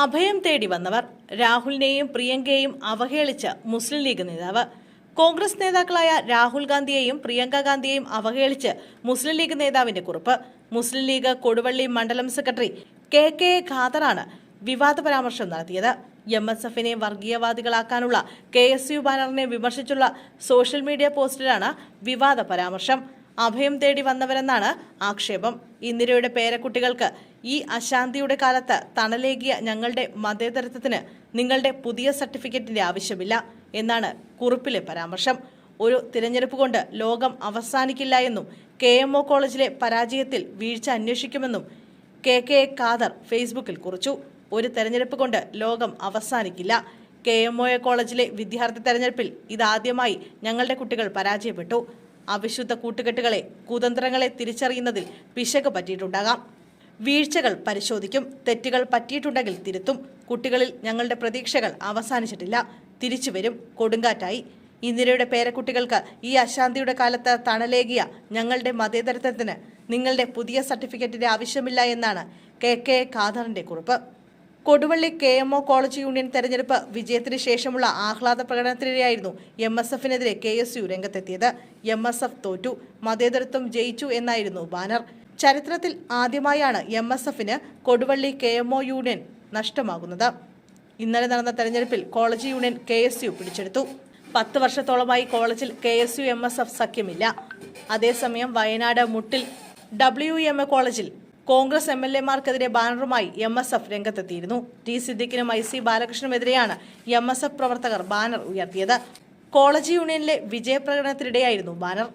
അഭയം തേടി വന്നവർ രാഹുലിനെയും പ്രിയങ്കയെയും അവഹേളിച്ച് മുസ്ലിം ലീഗ് നേതാവ്. കോൺഗ്രസ് നേതാക്കളായ രാഹുൽ ഗാന്ധിയെയും പ്രിയങ്ക ഗാന്ധിയെയും അവഹേളിച്ച് മുസ്ലിം ലീഗ് നേതാവിന്റെ കുറിപ്പ്. മുസ്ലിം ലീഗ് കൊടുവള്ളി മണ്ഡലം സെക്രട്ടറി കെ കെ ഖാദറാണ് വിവാദ പരാമർശം നടത്തിയത്. എം എസ് എഫിനെ വർഗീയവാദികളാക്കാനുള്ള കെ എസ് യു ബാനറിനെ വിമർശിച്ചുള്ള സോഷ്യൽ മീഡിയ പോസ്റ്റിലാണ് വിവാദ പരാമർശം. അഭയം തേടി വന്നവരെന്നാണ് ആക്ഷേപം. ഇന്ദിരയുടെ പേരക്കുട്ടികൾക്ക് ഈ അശാന്തിയുടെ കാലത്ത് തണലേകിയ ഞങ്ങളുടെ മതേതരത്വത്തിന് നിങ്ങളുടെ പുതിയ സർട്ടിഫിക്കറ്റിന്റെ ആവശ്യമില്ല എന്നാണ് കുറിപ്പിലെ പരാമർശം. ഒരു തിരഞ്ഞെടുപ്പ് കൊണ്ട് ലോകം അവസാനിക്കില്ല എന്നും കെ എം ഒ കോളേജിലെ പരാജയത്തിൽ വീഴ്ച അന്വേഷിക്കുമെന്നും കെ കെ ഖാദർ ഫേസ്ബുക്കിൽ കുറിച്ചു. ഒരു തെരഞ്ഞെടുപ്പ് കൊണ്ട് ലോകം അവസാനിക്കില്ല. കെ എം ഒ എ കോളേജിലെ വിദ്യാർത്ഥി തെരഞ്ഞെടുപ്പിൽ ഇതാദ്യമായി ഞങ്ങളുടെ കുട്ടികൾ പരാജയപ്പെട്ടു. അവിശുദ്ധ കൂട്ടുകെട്ടുകളെ കുതന്ത്രങ്ങളെ തിരിച്ചറിയുന്നതിൽ പിശക് പറ്റിയിട്ടുണ്ടാകാം. വീഴ്ചകൾ പരിശോധിക്കും തെറ്റുകൾ പറ്റിയിട്ടുണ്ടെങ്കിൽ തിരുത്തും. കുട്ടികളിൽ ഞങ്ങളുടെ പ്രതീക്ഷകൾ അവസാനിച്ചിട്ടില്ല തിരിച്ചു വരും കൊടുങ്കാറ്റായി. ഇന്ദിരയുടെ പേരക്കുട്ടികൾക്ക് ഈ അശാന്തിയുടെ കാലത്ത് തണലേകിയ ഞങ്ങളുടെ മതേതരത്വത്തിന് നിങ്ങളുടെ പുതിയ സർട്ടിഫിക്കറ്റിന്റെ ആവശ്യമില്ല എന്നാണ് കെ കെ ഖാദറിന്റെ കുറിപ്പ്. Koduvally K M O college union തെരഞ്ഞെടുപ്പ് വിജയത്തിന് ശേഷമുള്ള ആഹ്ലാദ പ്രകടനത്തിനിടെയായിരുന്നു എം എസ് എഫിനെതിരെ കെ എസ് യു രംഗത്തെത്തിയത്. എം എസ് എഫ് തോറ്റു മതേതരത്വം ജയിച്ചു എന്നായിരുന്നു ബാനർ. ചരിത്രത്തിൽ ആദ്യമായാണ് എം എസ് എഫിന് Koduvally K M O union നഷ്ടമാകുന്നത്. ഇന്നലെ നടന്ന തെരഞ്ഞെടുപ്പിൽ college union K S U പിടിച്ചെടുത്തു. പത്ത് വർഷത്തോളമായി കോളേജിൽ K S U M S F സഖ്യമില്ല. അതേസമയം Wayanad Muttil W M A കോളേജിൽ കോൺഗ്രസ് എം എൽ എമാർക്കെതിരെ ബാനറുമായി എം എസ് എഫ് രംഗത്തെത്തിയിരുന്നു. ടി സിദ്ദിഖിനും ഐ സി ബാലകൃഷ്ണനുമെതിരെയാണ് എം എസ് എഫ് പ്രവർത്തകർ ബാനർ ഉയർത്തിയത്. കോളേജ് യൂണിയനിലെ വിജയപ്രകടനത്തിനിടെയായിരുന്നു ബാനർ.